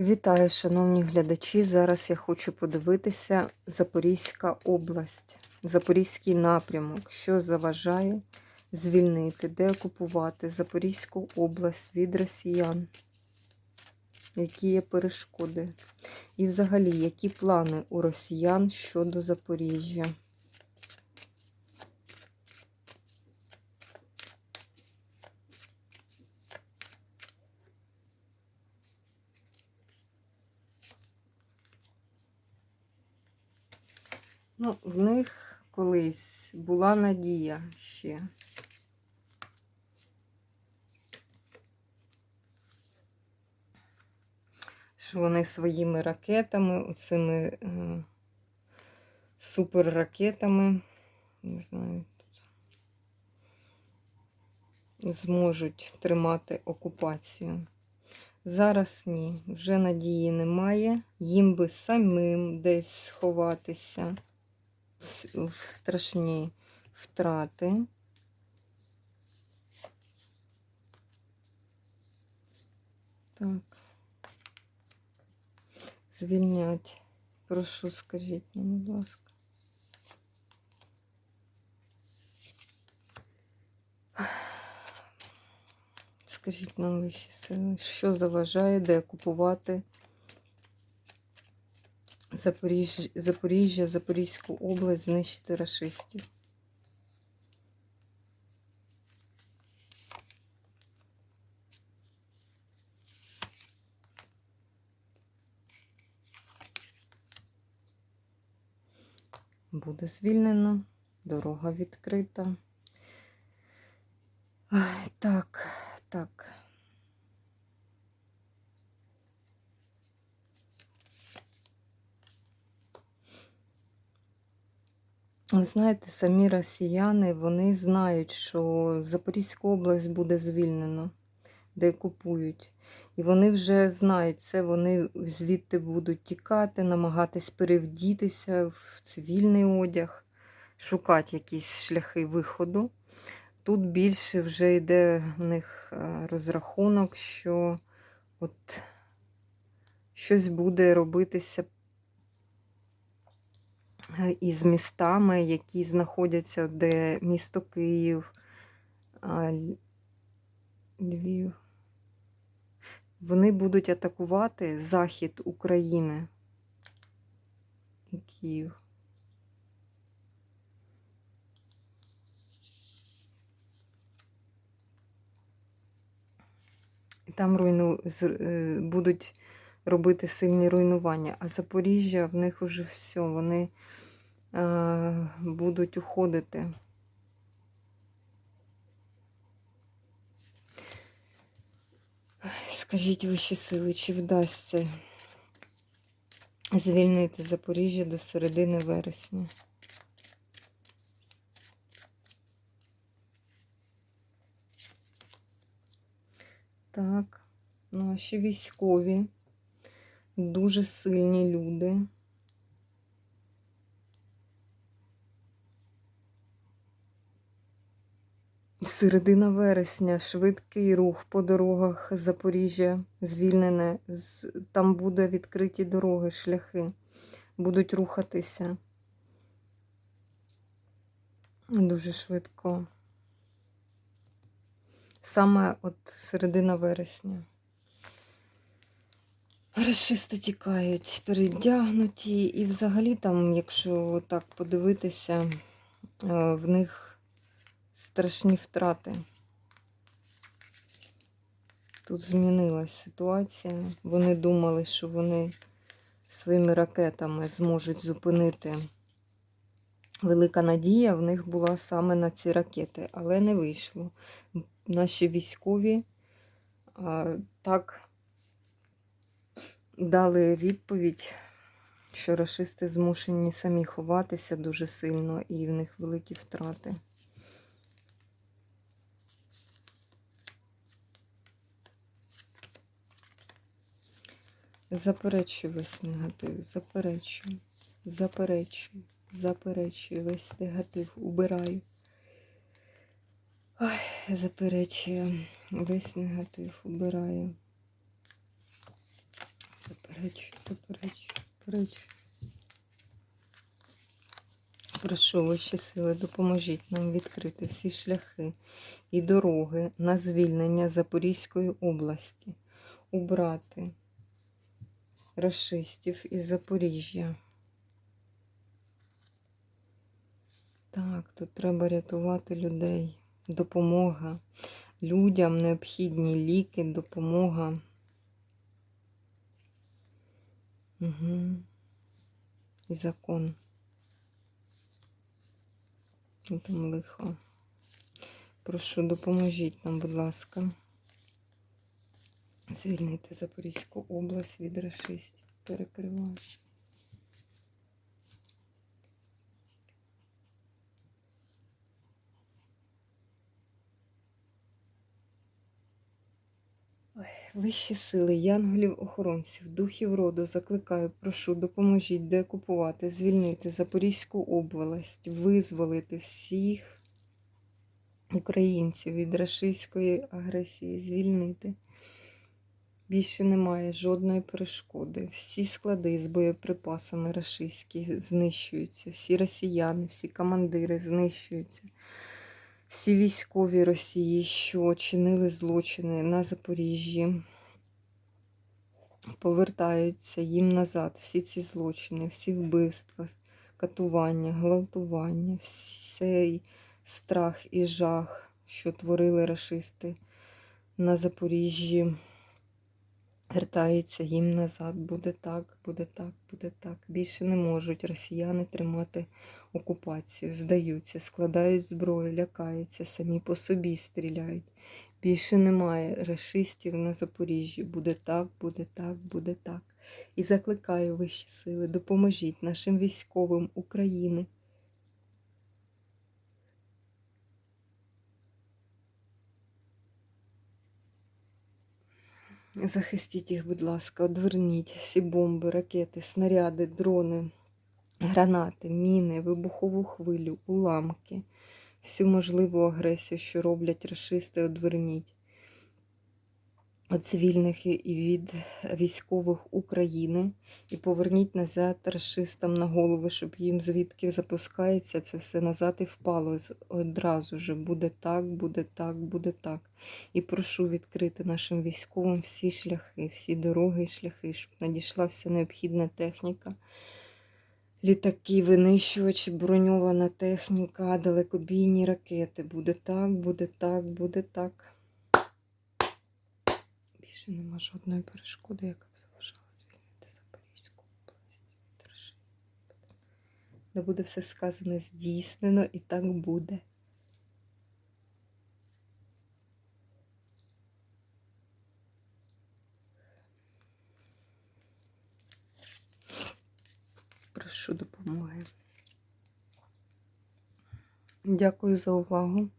Вітаю, шановні глядачі. Зараз я хочу подивитися Запорізька область, Запорізький напрямок, що заважає звільнити, де окупувати Запорізьку область від росіян, які є перешкоди. І взагалі, які плани у росіян щодо Запоріжжя. Ну, в них колись була надія ще. Що вони своїми ракетами, оцими е, суперракетами, не знаю, зможуть тримати окупацію. Зараз ні, вже надії немає. Їм би самим десь сховатися в, страшні втрати. Так. Звільнять. Прошу, скажіть нам, будь ласка. Скажіть нам що заважає, де окупувати Запоріжжя, Запоріжжя, Запорізьку область, знищити рашистів. Буде звільнено, дорога відкрита. Так, так. Знаєте, самі росіяни вони знають, що Запорізьку область буде звільнено, де купують. І вони вже знають це, вони звідти будуть тікати, намагатись перевдітися в цивільний одяг, шукати якісь шляхи виходу. Тут більше вже йде в них е, розрахунок, що от щось буде робитися із містами, які знаходяться, де місто Київ, Львів. Вони будуть атакувати захід України і Київ. І там руйну... Е, будуть робити сильні руйнування, а Запоріжжя в них уже все, вони будуть уходити. Скажіть вищі сили, чи вдасться звільнити Запоріжжя до середини вересня? Так, наші військові, дуже сильні люди. Середина вересня, швидкий рух по дорогах Запоріжжя звільнене. Там буде відкриті дороги, шляхи, будуть рухатися дуже швидко. Саме от середина вересня. Рашисти тікають, передягнуті, і взагалі там, якщо так подивитися, е, в них страшні втрати. Тут змінилась ситуація. Вони думали, що вони своїми ракетами зможуть зупинити. Велика надія в них була саме на ці ракети, але не вийшло. Наші військові а, так дали відповідь, що расисти змушені самі ховатися дуже сильно, і в них великі втрати. Заперечую весь негатив, заперечую, заперечую, заперечую весь негатив, убираю. Ой, заперечую, весь негатив убираю. Заперечую, заперечую, заперечую. Прошу вищі сили, допоможіть нам відкрити всі шляхи і дороги на звільнення Запорізької області, убрати расистів із Запоріжжя. Так, тут треба рятувати людей. Допомога. Людям необхідні ліки, допомога. Угу. І закон. Там лихо. Прошу, допоможіть нам, будь ласка. Звільнити Запорізьку область від расистів. Перекриваю. Вищі сили, янголів-охоронців, духів роду закликаю, прошу, допоможіть деокупувати, звільнити Запорізьку область, визволити всіх українців від рашистської агресії, звільнити. Більше немає жодної перешкоди. Всі склади з боєприпасами рашистські знищуються, всі росіяни, всі командири знищуються. Всі військові Росії, що чинили злочини на Запоріжжі, повертаються їм назад. Всі ці злочини, всі вбивства, катування, гвалтування, всей страх і жах, що творили рашисти на Запоріжжі. Вертається їм назад. Буде так, буде так, буде так. Більше не можуть росіяни тримати окупацію, здаються, складають зброю, лякаються, самі по собі стріляють. Більше немає рашистів на Запоріжжі. Буде так, буде так, буде так. І закликаю вищі сили, допоможіть нашим військовим України. Захистіть їх, будь ласка, одверніть всі бомби, ракети, снаряди, дрони, гранати, міни, вибухову хвилю, уламки, всю можливу агресію, що роблять расисти, одверніть. Цивільних і від військових України і поверніть назад расистам на голови, щоб їм звідки запускається це все назад і впало одразу же. Буде так, буде так, буде так. І прошу відкрити нашим військовим всі шляхи, всі дороги і шляхи, щоб надійшла вся необхідна техніка. Літаки, винищувачі, броньована техніка, далекобійні ракети. Буде так, буде так, буде так. Більше нема жодної перешкоди, яка б заважала звільнити Запорізьку область від. Де буде все сказане здійснено і так буде. Прошу допомоги. Дякую за увагу.